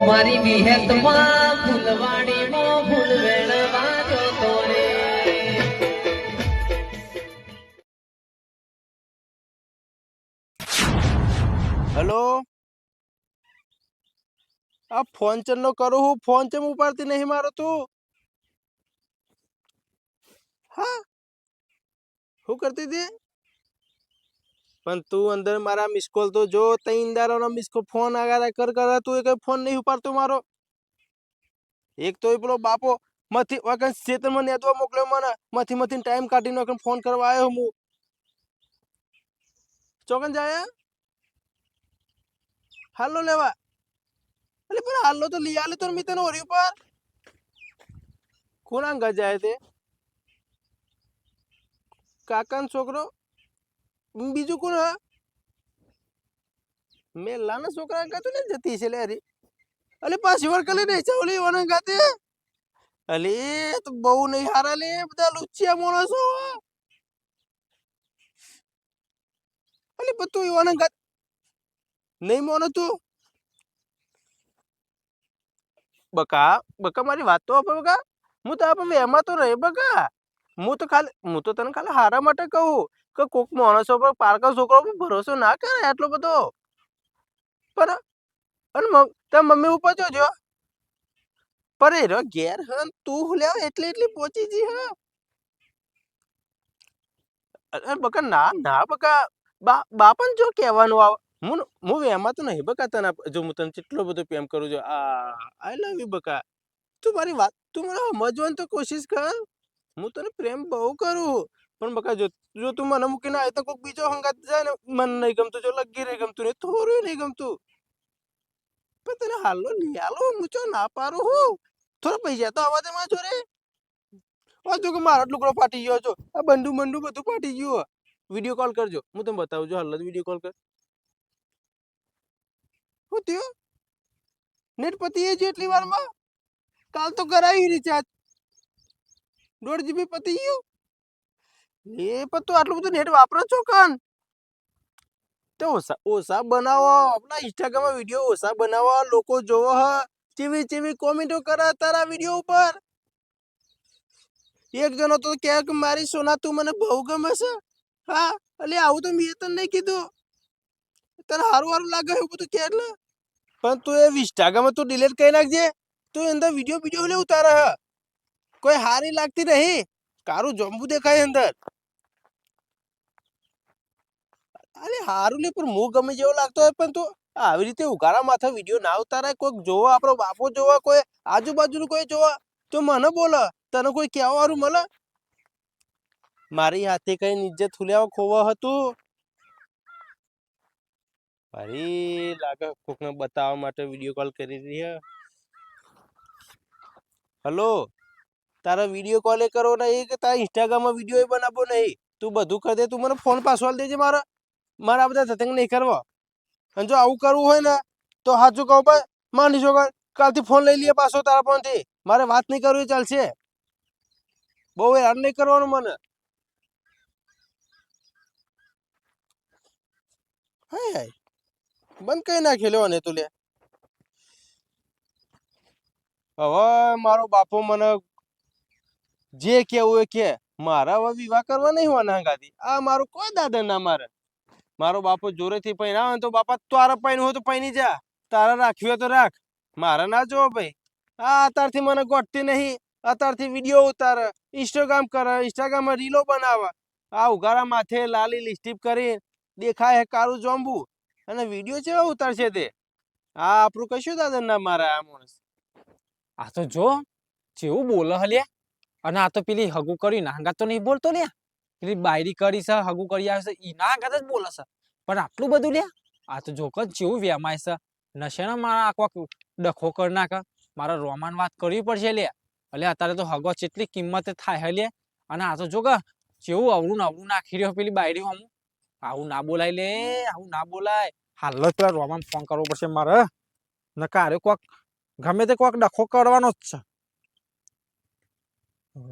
મારી વિહેતમાં ફૂલવાડીમાં ફૂલ વેળવા જતો રે હેલો? આ ફોન ચેનનો કરું હું? ફોન ચેમ ઉપાડતી નહીં મારો તું? હા? શું કરતી હતી? પણ તું અંદર મારા મિસકોલ તો જો તઈ દારોનો મિસ કોલ ફોન આગળ કર કર, તું એ કઈ ફોન નહીં ઉપાડતો મારો. એક તો પેલો બાપો મથી વખત મને નેદવા મોકલ્યો મને. મથી મથી ટાઈમ કાઢીને વખત ફોન કરવા આવ્યો હું. ચોકન જાય હાલો લેવા. એટલે પણ હાલો તો લઈ આલે તો મિત્ર ઓરી ઉપર. કોના ગજાય જાય તે? કાકાનો છોકરો? બીજું કોણ હા? મેં છોકરા ગાતું ને જતી છે લે અલે પાછી વાર કલે નહીં ચાવલી વન ગાતે. અલે તો બહુ નહીં હારા લે, બધા લુચ્ચિયા માણસો અલે પણ તું એવાના ગાત નહીં મોનો તું. બકા બકા મારી વાત તો આપો બકા. હું તો આપણે એમાં તો રહે બકા. હું તો ખાલી હું તો તને ખાલી હારા માટે કહું. કે કોક માણસો પર પારકા છોકરો પર ભરોસો ના કરે આટલો બધો. પણ, અને તાર મમ્મી ઉપર જોજો પર એ ઘેર હન, તું લેવ એટલી એટલી પહોંચી જી હા. બકા ના ના બકા. બા, બાપન જો કહેવાનું આવે. હું હું એમાં તો નહીં બકા તને, જો હું તને કેટલો બધો પ્રેમ કરું છું. આ આઈ લવ યુ બકા. તું મારી વાત, તું મને સમજવાની તો કોશિશ કર. હું તને પ્રેમ બહુ કરું. પણ બકા જો જો તું મને મૂકીને આવે તો કોઈક બીજો હંગાત જાય ને મને નહીં ગમતું જો લગી નહીં ગમતું ને થોડું નહીં ગમતું પણ તને હાલો નહીં હાલો હું ચો ના પારું હું થોડા પૈસા તો આવા દે માં જોડે ઓ જો કે મારો જ લુગડો ફાટી ગયો છો આ બંડુ બંડુ બધું ફાટી ગયું વીડિયો કોલ કરજો હું તમને બતાવું છું હાલ જ વીડિયો કોલ કર શું થયું નેટ પતી એ છે એટલી વારમાં કાલ તો કરાવી રિચાર્જ દોઢ જીબી પતી ગયું એ પણ તું આટલું બધું નેટ વાપરો છો કન? તો ઓછા ઓછા બનાવો, આપણા ઇન્સ્ટાગ્રામમાં વીડિયો ઓછા બનાવો લોકો જોવો હ ચીવી ચીવી કોમેન્ટો કરે તારા વીડિયો ઉપર. એક જણો તો કે, મારી સોના તું મને બહુ ગમે છે. હા એટલે આવું તો મેં તને નહીં કીધું. તને સારું સારું લાગે એવું બધું કે એટલે? પણ તું એ ઇન્સ્ટાગ્રામમાં તું ડિલીટ કરી નાખજે. તું અંદર વીડિયો વીડિયો લેવું તારા કોઈ હારી લાગતી નહીં. કારું જમવું દેખાય અંદર. અરે હારું ને પણ હું ગમે જેવો લાગતો હોય પણ તું આવી રીતે ઉઘાડા માથે વીડિયો ના ઉતારાય, કોઈક જોવો, આપણો બાપો જોવા, કોઈ આજુબાજુનું કોઈ જોવા, તો મને બોલે, તને કોઈ કહેવા વાળું મળે? મારી હાથે કઈ ઇજ્જત ફુલ્યાવા ખોવા હતું? અરે લાગે, કોકને બતાવવા માટે વીડિયો કોલ કરી રહી હે. હલો તારા વીડિયો કોલ કરો નહીં કે તારા ઇન્સ્ટાગ્રામમાં વીડિયો બનાવવો નહીં? તું બધું કરી દે, તું મને ફોન પાછો દેજે મારા. મારા બધા સત્સંગ નહીં કરવા. અને જો આવું કરવું હોય ને, તો સાચું કહું પણ માની છો કાલથી ફોન લઈ લઈએ પાછો તારા ફોનથી. મારે વાત નહીં કરવી, ચાલશે. બહુ હેરાન નહીં કરવાનું મને. હાય હાય. બંધ કઈ નાખી ખેલ્યો ને તું લે. હવે મારો બાપો મને જે કેવું એ કે, મારા હવે વિવાહ કરવા નહીં હોવાના ગાદી આ મારું કોઈ દાદા ના મારે. મારો બાપો જોરેથી પૈન આવે તો બાપા તારા પૈન હોય તો પૈની જા. તારા રાખ્યું તો રાખ. મારે ના જોવો ભાઈ. આ અત્યારથી મને ગોઠતી નહીં. અત્યારથી વીડિયો ઉતારે. ઇન્સ્ટાગ્રામ કરે. ઇન્સ્ટાગ્રામમાં રીલો બનાવે. આ ઉઘાડા માથે લાલી લિપસ્ટિક કરી દેખાય હે કારું જોંબુ. અને વીડિયો કેવા ઉતારશે તે? આ આપણું કશું દાદા ના મારે આ માણસ. આ તો જો, જેવું બોલે હલ્યા. અને આ તો પેલી હગુ કરી નાંગા તો નહીં બોલતો લ્યા. પેલી બાયરી કરી છે હગુ કરી આવે છે એના નાંગા જ બોલે છે પણ આટલું બધું લે આ તો જોક જેવું વેમાય છે. નશેના મારા આખો ડખો કરી નાખે. મારા રોમાન વાત કરવી પડશે લે એટલે અત્યારે તો હગો જેટલી કિંમતે થાય લે અને આ તો જો કે જેવું અવળું ને અવળું નાખી રહ્યો પેલી બાયરી હમું. આવું ના બોલાય લે, આવું ના બોલાય. હાલ જ પેલા રોમાન ફોન કરવો પડશે મારે. નકારે કોક, ગમે તે કોક ડખો કરવાનો જ છે.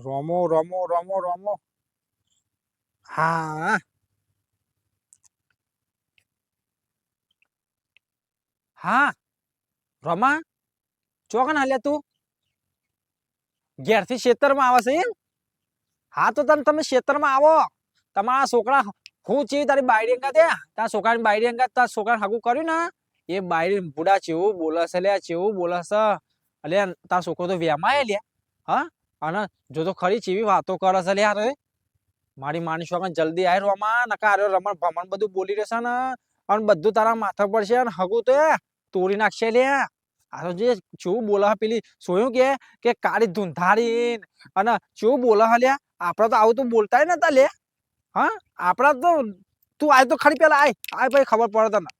રોમો રોમો રોમો રોમો. હા. હા. રમા ચોકન હાલ્યા તું? ઘેરથી ખેતરમાં આવે છે હા, તો તમે તમે ખેતરમાં આવો. તમારા છોકરા હું ચી તારી બાયડી અંગા ત્યાં તારા છોકરાની બાયડી અંગા તારા છોકરાને હાકું કર્યું ને? એ બાયડી બુડા ચેવું બોલે છે લ્યા ચેવું બોલે અલ્યા, તારા છોકરો તો વ્યામાય લ્યા. હા? અને જો તો ખરી ચેવી વાતો કરશે છે લ્યા રે. મારી માની છોકરા જલ્દી આય રોમાં નકા આર્યો રમણ ભમણ બધું બોલી રહેશે ને, અને બધું તારા માથા પડશે અને હગું તો તોડી નાખશે લ્યા આ તો જે શું બોલા પેલી સોયું કે કે કાળી ધૂંધારી અને શું બોલા લ્યા આપડે તો આવું તો બોલતા નતા લે. હા આપડા તો, તું આય તો ખરી પેલા આય આય પછી ખબર પડે તને.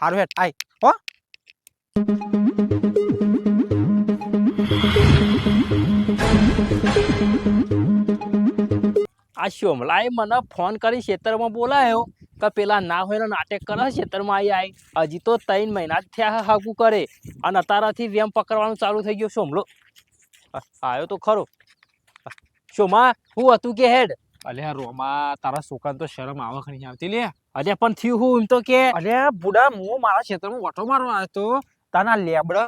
હારું હેઠ, આય, હો. આ શ્યોમલાએ મને ફોન કરી ખેતરમાં બોલાયો કે પેલા ના હોય નાટક કરે ખેતરમાં આવી આવી હજી તો ત્રણ મહિના જ થયા હાગુ કરે અને અતારાથી વેમ પકડવાનું ચાલુ થઈ ગયો શોમલો. આવ્યો તો ખરો. શોમા હું હતું કે હેડ? અલ્યા રોમા તારા છોકરાને તો શરમ આવક નહીં આવતી લે. અરે પણ થયું હું એમ તો કે અરે બુડા હું મારા ક્ષેત્રમાં ઓટો મારવા આવ્યો તો તાના લેબડ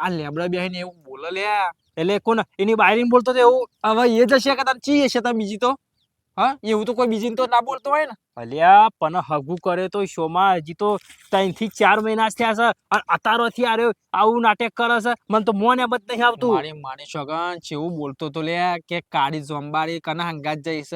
આ લેબડા બેહીને એવું બોલે લે. એટલે કોણ? એની બાયરીને બોલતો તો એવું. હવે એ જશે કે તાર ચી હશે તાર બીજી તો? હા એવું તો કોઈ બીજી તો ના બોલતો હોય ને. અલ્યા પણ હગું કરે તો શોમાં હજી તો ત્રણથી ચાર મહિના થયા છે અને અતારોથી આર્યો આવું નાટક કરે છે. મને તો મોને બધ નહીં આવતું. મારે માની છોકરાન એવું બોલતો તો લે કે કાળી જોંબારી કના હંગાત જઈશ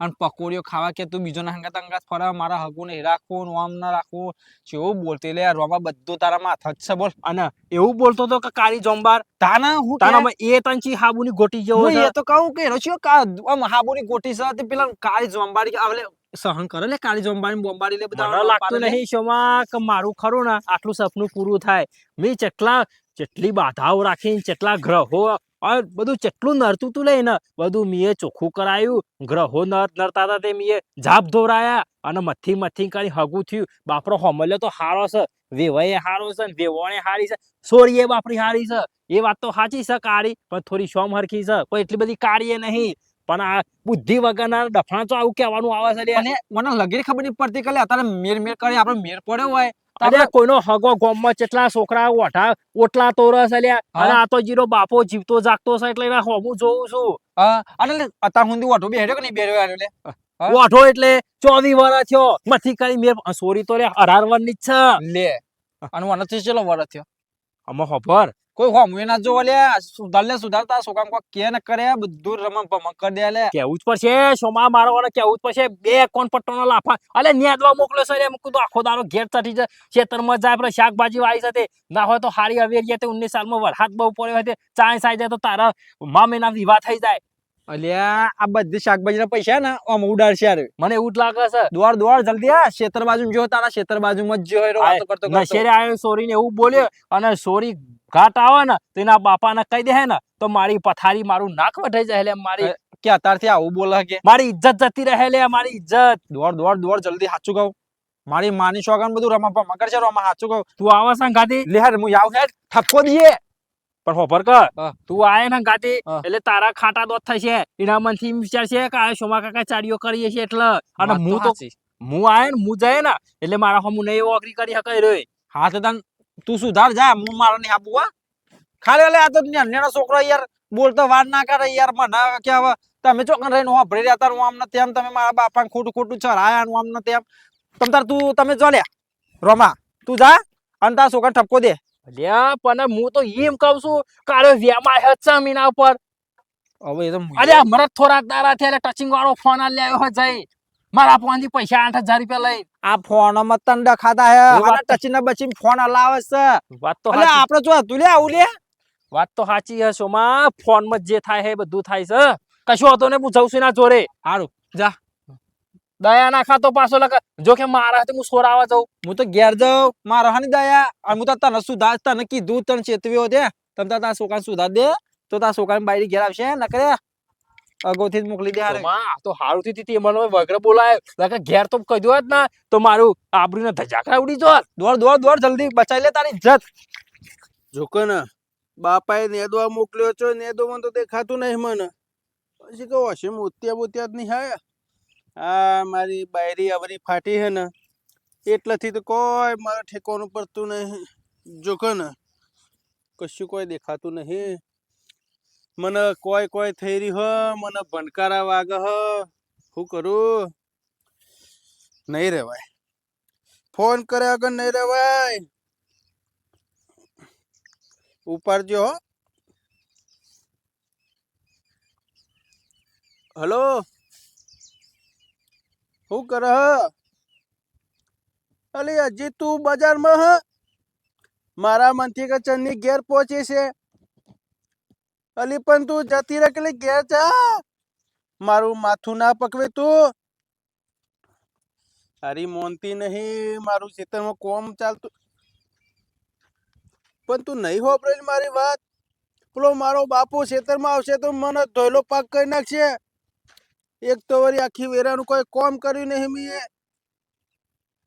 અને પકોડીઓ ખાવા કે તું બીજો ના હંગાત હંગાત ફરે મારા હગું નહીં રાખવું આમ ના રાખવું એવું બોલતી લે રોમાં બધું તારા માથા જ છે બોલ. અને એવું બોલતો તો કે કાળી જોંબાર તાના હું તારામાં એ તંચી હાબુની ગોટી જેવો એ તો કહું કે કા આમ હાબુની ગોટી છે પેલા કાળી જોંબારી આવલે સહન કરે એટલે કાળી બોંબારી લે બધા લાગતું નહીં. શોમાં કે મારું ખરું ને આટલું સપનું પૂરું થાય. મેં જેટલા જેટલી બાધાઓ રાખીને જેટલા ગ્રહો બધું જેટલું નરતું તું લઈને બધું મીએ ચોખ્ખું કરાયું. ગ્રહો નર નરતા હતા તે મીએ જાપ ધોરાયા અને મથી મથી કરી હગું થયું. બાપરો હોમલ્યો તો હારો છે. વેવાએ હારો છે વેવાણે હારી છે. સોરીએ બાપરી હારી છે. એ વાત તો સાચી છે કાળી પણ થોડી શોમ હરખી છે. કોઈ એટલી બધી કાળીએ નહીં. પણ આ બુદ્ધિ વગરના ડફણા તો આવું કહેવાનું આવે છે અને મને લગી ખબર નહીં પડતી કે અત્યારે મેર મેર કરી આપણે મેર પડ્યો હોય. અરે કોઈનો હગો ગોમમાં કેટલા છોકરા ઓઠા ઓટલા તોરસ અલ્યા અને આ તો જીરો બાપો જીવતો જાગતો છે એટલે એના હોમું જોઉં છું. અને અત્યાર સુધી ઓઠો બેહ્યો કે નહીં બેહ્યો એટલે? ઓઠો એટલે ચોવી વર્ષ થયો. મથી કરી મેર. સોરી તો રે અઢાર વર્ષની જ છે. લે અને મને તો ચેલો વરસ થયો. આમાં ખબર? કોઈ હોમું ના જોવા લે સુધાર લે સુધારતા છોકરા કોઈ કે ન કરે, બધું રમમ ભમણ કરી દે લે. કેવું જ પડશે, સોમા મારો વાળો કેવું જ પડશે, બે કોણ પટ્ટોનો લાફા. અલે, નેદવા મોકલો છે રે મૂકું આખો દારો ઘેર ચટી જાય. ખેતરમાં જાય પેલા શાકભાજી વાવી સાથે. ના હોય તો હારી અવેરી તે ઉન્નીસ સાલમાં વરસાદ બહુ પડ્યો હોય તે ચાય સાઈ જાય તો તારા મા મહિના વિવાહ થઈ જાય. અલ્યા આ બધી શાકભાજી ના પૈસા ને આમ ઉડાડશે યાર. મને એવું જ લાગે છે. દોડ દોડ જલ્દી આ ક્ષેત્ર બાજુ જો તારા ખેતર બાજુમાં જ જો વાતો કરતો નશેરે આવ્યો સોરીને એવું બોલ્યો અને સોરી ઘાટ આવે ને તો એના બાપાને કહી દે ને તો મારી પથારી મારું નાક વઢાઈ જાય એટલે મારી કે અત્યારથી આવું બોલે કે? મારી ઇજ્જત જતી રહે લે મારી ઇજ્જત. દોડ દોડ દોડ જલ્દી સાચું કહું. મારી માની શોગન બધું રમા ભમા કરશે રમા સાચું કહું. તું આવા સંગાતી લે હું આવું ઠપકો દીએ પણ હોભર કર. તું આય ને ગાતી એટલે તારા ખાટા દોત થશે એના મનથી વિચાર વિચારશે કે આ સોમા કાકા ચાડીઓ કરીએ છે એટલે. અને હું તો હું આય ને હું જાય ને એટલે મારા હમું નહીં ઓકરી કરી શકાય રે. હા તો તન તું સુધાર જા. હું મારો નહીં આપું હા. ખાલી એટલે આ તો નેનો છોકરો યાર બોલતો વાર ના કરે યાર. મને કે હવે તમે ચોકન રહીને વાપરી રહ્યા તાર હું આમ ને તેમ. તમે મારા બાપાને ખોટું ખોટું ચરાયા હું આમ ને તેમ. તમ તાર તું તમે જો લ્યા રોમા તું જા અને તાર છોકરા ઠપકો દે. અલ્યા પણ હું તો એમ કહું છું કાળો વ્યામાં હે છે મીના ઉપર. હવે એ તો અરે હમણાં થોડાક દારા થયા ટચિંગ વાળો ફોન આ લેવો હોય જઈ. મારા ફોનથી પૈસા આઠ હજાર રૂપિયા લઈ. આ ફોનમાં તન ડખાતા હે. અને વાત અને બચી ફોન હલાવે છે. વાત તો એટલે આપડે આપણે જો હતું લે આવું લે વાત તો સાચી હે સોમાં ફોનમાં જે થાય છે એ બધું થાય છે. કશું હતો ને હું ના છું જોડે. સારું જા. દયા ના ખાતો પાછો લખા જો કે મારા હાથે હું સોરાવા જાઉં. હું તો ઘેર જાઉં. મારા હાની દયા. અને હું તો તને સુધા તને કીધું તને ચેતવ્યો છે. તમે તારા છોકરાને સુધા દે. તો તારા છોકરાને બાયડી ઘેર આવશે નકરે? અગાઉથી જ મોકલી દે હારે. માં તો હારું થી તે મને વગર બોલાય. લખા ઘેર તો કહ્યું જ ને તો મારું આબરૂને ધજાકરા ઉડી જો દોડ દોડ દોડ જલ્દી બચાઈ લે તારી ઇજ્જત. જોકો ને બાપાએ નેદવા મોકલ્યો છો. મને તો દેખાતું નહીં મને. પછી કહો હશે મોતિયા બોતિયા જ નહીં આયા આ મારી બાયરી અવરી ફાટી હે ને, એટલાથી તો કોઈ મારા ઠેકોનું પડતું નહીં. જોકો ને, કશું કોઈ દેખાતું નહીં. મને કોઈ કોઈ થઈ રહી હ, મને ભણકારા વાગે હ. શું કરું? નહીં રેવાય. ફોન કર્યા વગર નહીં રેવાય. ઉપાડજો હો. હલો? શું કરે અલે હજી તું બજારમાં હ? મારા મનથી કે ચન્ની ઘેર પહોંચી છે. અલી પણ તું જતી રહે ઘેર જા. મારું માથું ના પકવે તું. તારી મોનતી નહીં, મારું ચેતનમાં કોમ ચાલતું. પણ તું નહીં હોપરેલ મારી વાત. પેલો મારો બાપુ ખેતરમાં આવશે તો મને ધોયલો પાક કરી નાખશે. એક તો વળી આખી વેરાનું કોઈ કોમ કર્યું નહીં મીએ.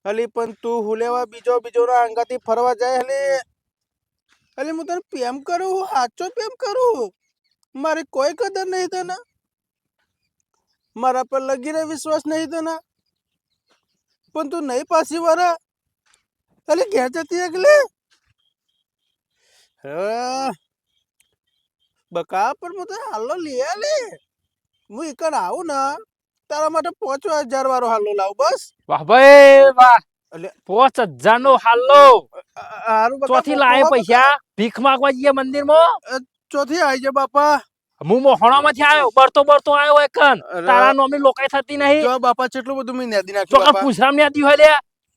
હલી પણ તું હુલેવા બીજો બીજો આંગાથી ફરવા જાય હલી અલી, હું તને પ્રેમ કરું સાચો પ્રેમ કરું? મારી કોઈ કદર નહીં તને. મારા પર લગી રહે વિશ્વાસ નહીં તને. પણ તું નહીં પાછી વરા. હલી ઘેર જતી એકલે? બકા, પણ હું તને હાલો લે આલે હું એકડ આવું ને તારા માટે પાંચ હજાર વાળો હાલો લાવ બસ. વાહ ભાઈ વાહ. પોચ હજાર નો હાલો ચોથી લાય પૈસા? ભીખ માંગવા જઈએ મંદિરમાં ચોથી આવી જાય બાપા. હું મોહણા માંથી આવ્યો બરતો બરતો આવ્યો એકન. તારા નોમી લોકાઈ થતી નહીં. જો બાપા કેટલું બધું મેં નેદી નાખ્યું બાપા. પૂછરામ નેદી હોય લે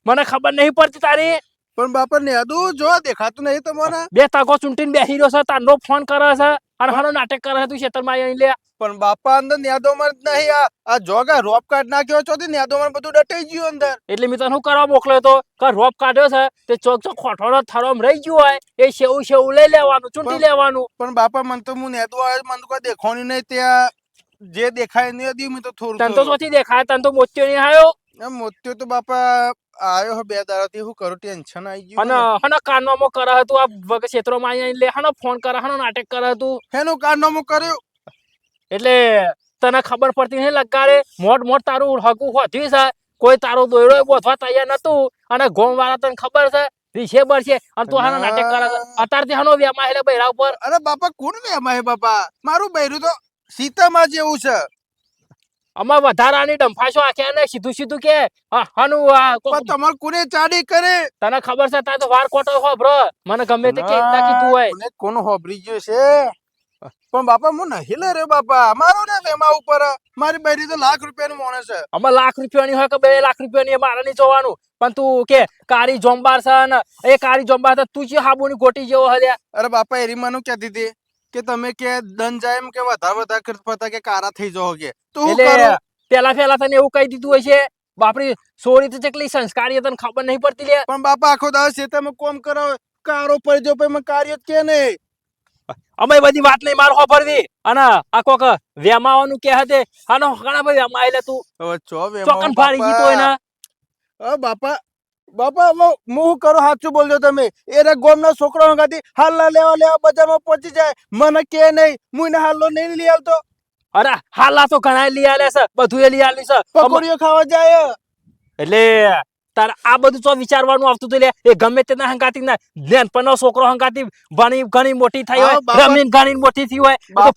મને ખબર નહીં પડતી તારી. પણ બાપા નેદું જો દેખાતું નહીં તમારા. બે તાકો ચૂંટીને બેસી રહ્યો છે તારનો ફોન કરે છે. અને હાનો નાટક કરે છે તું ખેતરમાં અહીં લે. પણ બાપા અંદર નેદોમાં જ નહીં. આ આ જોગા રોપ કાઢ નાખ્યો ચોથી નેદોમાં બધું ડટાઈ ગયું અંદર. એટલે મેં હું કરવા મોકલ્યો તો? કે રોપ કાઢ્યો છે તે ચોક ચોક ખોઠોનો થરોમ રહી ગયો હોય. એ શેવું શેવું લઈ લેવાનું ચૂંટી લેવાનું. પણ બાપા મને તો હું નેદો આવે મને કોઈ દેખાણું નહીં. ત્યાં જે દેખાય નહીં હતી મેં તો થોડું તને તો થોડું. દેખાય તને તો મોત્યો નહીં આવ્યો. મોત્યો તો બાપા આવ્યો હે બે દાડાથી હું કરું ટેન્શન આવી ગયું અને. હનો કાનમાં કરે હતું આ વગ ક્ષેત્રમાં આવીને લે હનો ફોન કરે હનો નાટક કરે હતું. એનું કારનામું કર્યું? એટલે તને ખબર પડતી નહીં લગાડે મોટ મોટ તારું હકું હોતી છે. કોઈ તારો દોયરો બોધવા તૈયાર નતું અને ગોમ વાળા તને ખબર છે રીશે છે અને તું હાનો નાટક કરે છે. અત્યારથી હાનો વ્યામા એટલે બૈરા ઉપર. અરે બાપા કોણ વ્યામા હે બાપા? મારું બૈરું તો સીતામાં જેવું છે. આમાં વધારાની ડંફાશો આખ્યા ને સીધું સીધું કે હા, હાનું તમારે કોને ચાડી કરે? તને ખબર છે તારે તો વાર કોટો હો બ્રો. મને ગમે તે કે ના કીધું હોય. કોને હોભરી ગયો છે? પણ બાપા હું નહીં લે રે બાપા. મારો ને વેમાં ઉપર. મારી બેરી તો લાખ રૂપિયાનું મોણે છે. અમે લાખ રૂપિયાની હોય કે બે લાખ રૂપિયાની મારે નહીં જોવાનું. પણ તું કે કાળી જોંબાર છે ને એ કારી જોંબાર છે તું જે હાબુની ગોટી જેવો હલ્યા અરે બાપા એરી મને કહેતી હતી. કે તમે કે દન જાય એમ કે વધારે વધારે કરતા કે કારા થઈ જાઓ કે? તો પેલા પેલા તને એવું કહી દીધું હશે બાપરી સોરી તો ચકલી સંસ્કારી તને ખબર નહીં પડતી લે. પણ બાપા આખો દાવ છે તમે કોમ કરો કારો પડી જો પછી કાર્ય કે નહીં? અમે બધી વાત નહીં મારો હોભરવી અને આ કોક વેમાવાનું કે હતે આનો ઘણા ભાઈ વેમા તું. ચોકન ફાડી ગઈ એના. બાપા બાપા હું શું સાચું બોલજો તમે. એ રે ગોમના છોકરા હંગાથી હાલના લેવા લેવા બજારમાં પહોંચી જાય. મને કે નહીં. હું એને હાલો નહીં લઈ આવતો. અરે હાલા તો ઘણા લઈ આલે છે. બધું એ લઈ આલી છે. પકોડીઓ ખાવા જાય. એટલે તારે આ બધું તો વિચારવાનું આવતું હતું લે. એ ગમે તેના હંગાતી ના પણ છોકરો હંગાતી ભણી ઘણી મોટી થઈ હોય રમીન ઘણી મોટી થઈ હોય તો.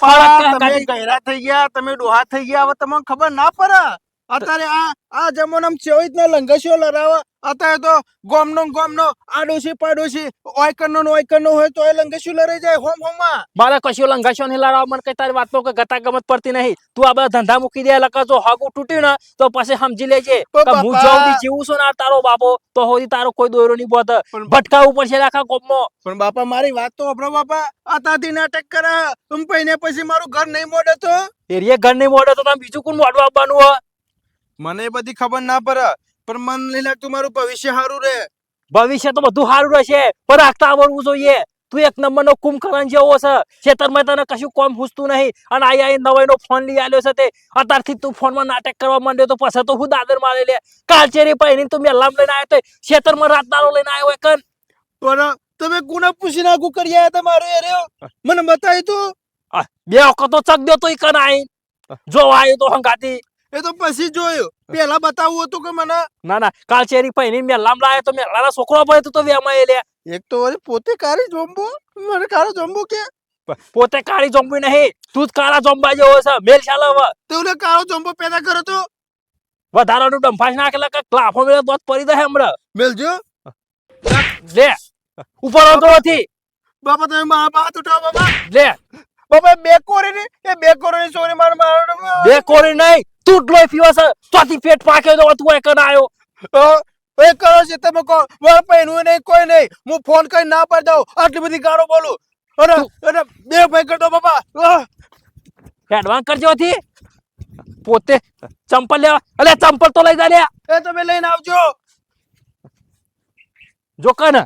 થઈ ગયા તમે ડોહા થઈ ગયા હવે તમને ખબર ના પડે. અત્યારે આ આ જમાનામ ચેવી રીતના લંગસીઓ લડાવે અત્યારે તો ગોમનો ગોમનો આડોશી પાડોશી ઓયકરનો ઓયકરનો હોય તો એ લંગસીઓ લડાઈ જાય હોમ હોમમાં. મારે કશું લંઘાશો નહીં લાડવા મને કઈ તારી વાતનો કે ગતા ગમત પડતી નહીં. તું આ બધા ધંધા મૂકી દે લકા જો હગું તૂટ્યું ને તો પછી સમજી લેજે કે હું જ્યાં જીવું છું ને તારો બાપો તો સુધી તારો કોઈ દોરો નહીં બોત ભટકા ઉપર પડશે આખા કોમમાં પણ બાપા મારી વાત તો અભરો બાપા. આતાથી નાટક કરે તું પૈને પછી મારું ઘર નહીં મોડે તો? એરિયા ઘર નહીં મોડે તો તમે બીજું કોણ મોડવા આવવાનું હોય? મને એ બધી ખબર ના પડે પણ મન નહીં લાગતું મારું ભવિષ્ય સારું રહે. ભવિષ્ય તો બધું સારું રહેશે પણ રાખતા આવડવું જોઈએ. તું એક નંબરનો કુંભકરણ જેવો છે ખેતરમાં તને કશું કોમ પૂછતું નહીં અને આઈ આઈ નવાઈનો ફોન લઈ આવ્યો છે તે. અત્યારથી તું ફોનમાં નાટક કરવા માંડ્યો તો પછી તો હું દાદર મારે લે. કાલચેરી પહેરીને તું મેલામ લઈને આવ્યો તો ખેતરમાં રાતદારો લઈને આવ્યો હોય કન. પણ તમે કોને પૂછી નાખું કરી આવ્યા તમારે અરે મને બતાવી તું. બે વખત તો ચક દો તો કન આઈ. જો આવ્યો તો હંગાતી. એ તો પછી જોયું. પેલા બતાવવું હતું કે મને? ના ના કાલચેરી પહેરીને મેલામ લાવ્યો તો મેલાના છોકરો પડે તો વેમાં એ લે. એક તો વળી પોતે કારી જોંબો? મને કારો જોંબો કે? પોતે કાળી જોંબી નહીં તું જ કાળા જોંબા જેવો છે મેલ ચાલે હવે. તું કાળો જંબુ પેદા કરો તો? વધારાનું ડંફાસ નાખેલા કે લાફો મેળે તો પડી દે હમણાં. મેલજો. લે ઉપર આવતો નથી બાપા તમે મા બાત ઉઠાવો બાપા. લે. બાપા બે કોરી ને એ બે કોરી સોરી માર માર બે કોરી નહીં તું લોહી પીવા છે. ચોથી પેટ પાકે તો તું એક આવ્યો એ કરો છે તમે કહો. મારા પૈનું નહીં કોઈ નહીં. હું ફોન કરી ના પાડી દઉં. આટલી બધી ગાળો બોલું. અને અને બે ભાઈ કરતો દો બાપા! એડવાન્સ કરજો થી પોતે ચંપલ લેવા. અલે ચંપલ તો લઈ જા એ તમે લઈને આવજો. જો કન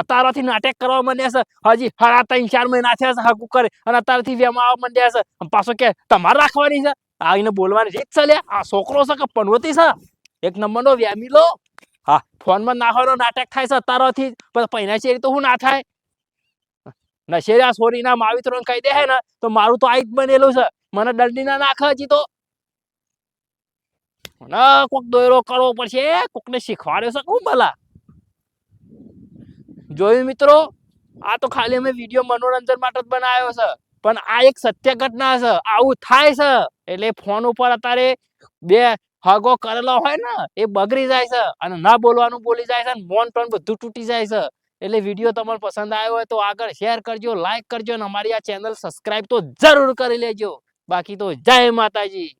અત્યારથી નાટક કરવા માંડ્યા છે. હજી સાડા ત્રણ ચાર મહિના થયા છે હકુ કરે. અને અત્યારથી વેમા આવવા માંડ્યા છે. પાછો કે તમારે રાખવાની છે? આવીને બોલવાની રીત છે લે આ છોકરો છે કે પનવતી છે? એક નંબરનો વ્યામી લો. હા. ફોનમાં નાખવાનો નાટક થાય છે અત્યારથી પૈના શેરી તો હું ના થાય? નશેરા સોરીના માવિત્રો કહી દે ને તો મારું તો આ જ બનેલું છે. મને દંડી ના નાખે હજી તો. મને કોક દોયરો કરવો પડશે કોકને શીખવાડ્યો છે હું ભલા. જોયું મિત્રો? આ તો ખાલી અમે વીડિયો મનોરંજન માટે જ બનાવ્યો છે. પણ આ એક સત્ય ઘટના છે. આવું થાય છે. એટલે ફોન ઉપર અત્યારે બે હગો કરેલો હોય ને, એ બગડી જાય છે અને ના બોલવાનું બોલી જાય છે અને મોન પણ બધું તૂટી જાય છે. એટલે વીડિયો તમને પસંદ આવ્યો હોય તો આગળ શેર કરજો લાઈક કરજો અને અમારી આ ચેનલ સબસ્ક્રાઇબ તો જરૂર કરી લેજો. બાકી તો જય માતાજી.